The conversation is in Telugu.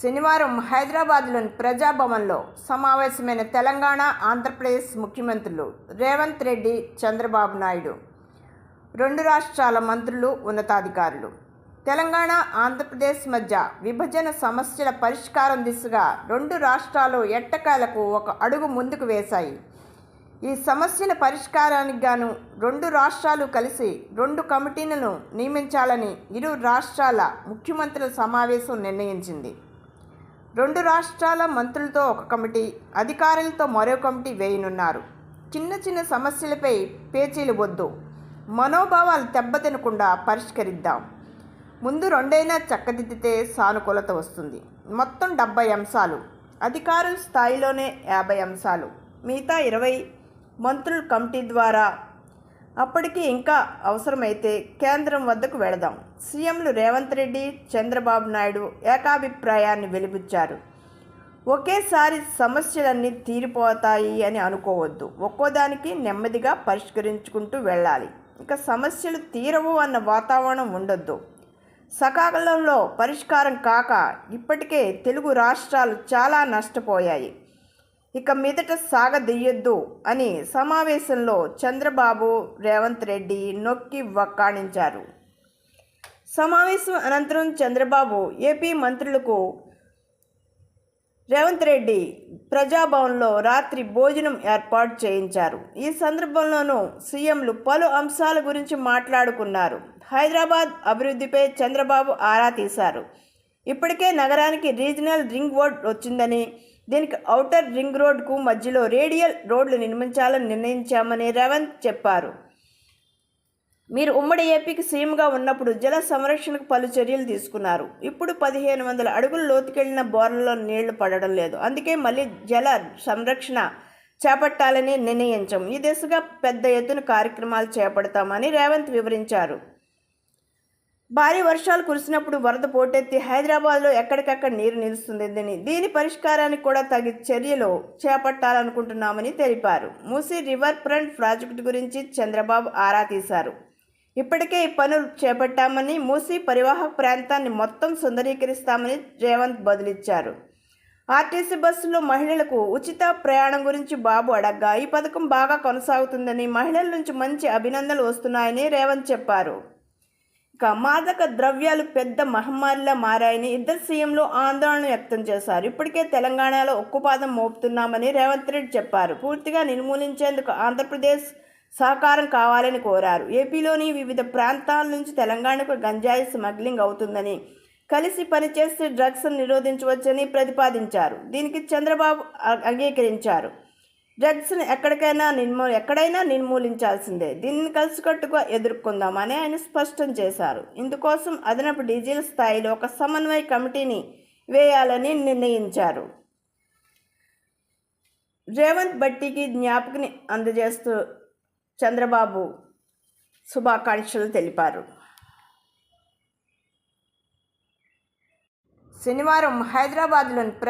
శనివారం హైదరాబాద్లోని ప్రజాభవన్లో సమావేశమైన తెలంగాణ ఆంధ్రప్రదేశ్ ముఖ్యమంత్రులు రేవంత్ రెడ్డి చంద్రబాబు నాయుడు. రెండు రాష్ట్రాల మంత్రులు ఉన్నతాధికారులు. తెలంగాణ ఆంధ్రప్రదేశ్ మధ్య విభజన సమస్యల పరిష్కారం దిశగా రెండు రాష్ట్రాలు ఎట్టకాలకు ఒక అడుగు ముందుకు వేశాయి. ఈ సమస్యల పరిష్కారానికి గాను రెండు రాష్ట్రాలు కలిసి రెండు కమిటీలను నియమించాలని ఇరు రాష్ట్రాల ముఖ్యమంత్రుల సమావేశం నిర్ణయించింది. రెండు రాష్ట్రాల మంత్రులతో ఒక కమిటీ అధికారులతో మరో కమిటీ వేయనున్నారు. చిన్న చిన్న సమస్యలపై పేచీలు వద్దు. మనోభావాలు దెబ్బతినకుండా పరిష్కరిద్దాం. ముందు రెండైనా చక్కదిద్దితే సానుకూలత వస్తుంది. మొత్తం డెబ్బై అంశాలు. అధికారుల స్థాయిలోనే యాభై అంశాలు. మిగతా ఇరవై మంత్రుల కమిటీ ద్వారా అప్పటికి ఇంకా అవసరమైతే కేంద్రం వద్దకు వెళదాం. సీఎంలు రేవంత్ రెడ్డి చంద్రబాబు నాయుడు ఏకాభిప్రాయాన్ని వెలిబుచ్చారు. ఒకేసారి సమస్యలన్నీ తీరిపోతాయి అని అనుకోవద్దు. ఒక్కోదానికి నెమ్మదిగా పరిష్కరించుకుంటూ వెళ్ళాలి. ఇక సమస్యలు తీరవు అన్న వాతావరణం ఉండొద్దు. సకాలంలో పరిష్కారం కాక ఇప్పటికే తెలుగు రాష్ట్రాలు చాలా నష్టపోయాయి. ఇక మీదట సాగదీయొద్దు అని సమావేశంలో చంద్రబాబు రేవంత్ రెడ్డి నొక్కి వక్కాణించారు. సమావేశం అనంతరం చంద్రబాబు ఏపీ మంత్రులకు రేవంత్ రెడ్డి ప్రజాభవన్లో రాత్రి భోజనం ఏర్పాటు చేయించారు. ఈ సందర్భంలోనూ సీఎంలు పలు అంశాల గురించి మాట్లాడుకున్నారు. హైదరాబాద్ అభివృద్ధిపై చంద్రబాబు ఆరా తీశారు. ఇప్పటికే నగరానికి రీజనల్ రింగ్ రోడ్ వచ్చిందని దీనికి ఔటర్ రింగ్ రోడ్కు మధ్యలో రేడియల్ రోడ్లు నిర్మించాలని నిర్ణయించామని రేవంత్ చెప్పారు. మీరు ఉమ్మడి ఏపీకి సీఎంగా ఉన్నప్పుడు జల సంరక్షణకు పలు చర్యలు తీసుకున్నారు. ఇప్పుడు పదిహేను వందల అడుగులు లోతుకెళ్ళిన బోర్లలో నీళ్ళు పడడం లేదు. అందుకే మళ్ళీ జల సంరక్షణ చేపట్టాలని నిర్ణయించాం. ఈ దిశగా పెద్ద ఎత్తున కార్యక్రమాలు చేపడతామని రేవంత్ వివరించారు. భారీ వర్షాలు కురిసినప్పుడు వరద పోటెత్తి హైదరాబాద్లో ఎక్కడికక్కడ నీరు నిలుస్తుందని దీని పరిష్కారానికి కూడా తగి చర్యలు చేపట్టాలనుకుంటున్నామని తెలిపారు. మూసీ రివర్ ఫ్రంట్ ప్రాజెక్టు గురించి చంద్రబాబు ఆరా తీశారు. ఇప్పటికే ఈ పనులు చేపట్టామని మూసీ పరివాహక ప్రాంతాన్ని మొత్తం సుందరీకరిస్తామని రేవంత్ బదులిచ్చారు. ఆర్టీసీ బస్సులో మహిళలకు ఉచిత ప్రయాణం గురించి బాబు అడగ్గా ఈ పథకం బాగా కొనసాగుతుందని మహిళల నుంచి మంచి అభినందనలు వస్తున్నాయని రేవంత్ చెప్పారు. మాదక ద్రవ్యాలు పెద్ద మహమ్మారిలా మారాయని ఇద్దరు సీఎంలు ఆందోళన వ్యక్తం చేశారు. ఇప్పటికే తెలంగాణలో ఉక్కుపాదం మోపుతున్నామని రేవంత్ రెడ్డి చెప్పారు. పూర్తిగా నిర్మూలించేందుకు ఆంధ్రప్రదేశ్ సహకారం కావాలని కోరారు. ఏపీలోని వివిధ ప్రాంతాల నుంచి తెలంగాణకు గంజాయి స్మగ్లింగ్ అవుతుందని కలిసి పనిచేస్తే డ్రగ్స్ నిరోధించవచ్చని ప్రతిపాదించారు. దీనికి చంద్రబాబు అంగీకరించారు. డ్రగ్స్ని ఎక్కడికైనా నిర్మూ ఎక్కడైనా నిర్మూలించాల్సిందే. దీన్ని కలిసికట్టుగా ఎదుర్కొందామని ఆయన స్పష్టం చేశారు. ఇందుకోసం అదనపు డీజిల్ స్థాయిలో ఒక సమన్వయ కమిటీని వేయాలని నిర్ణయించారు. రేవంత్ బట్టికి జ్ఞాపకని అందజేస్తూ చంద్రబాబు శుభాకాంక్షలు తెలిపారు. శనివారం హైదరాబాద్లోని ప్ర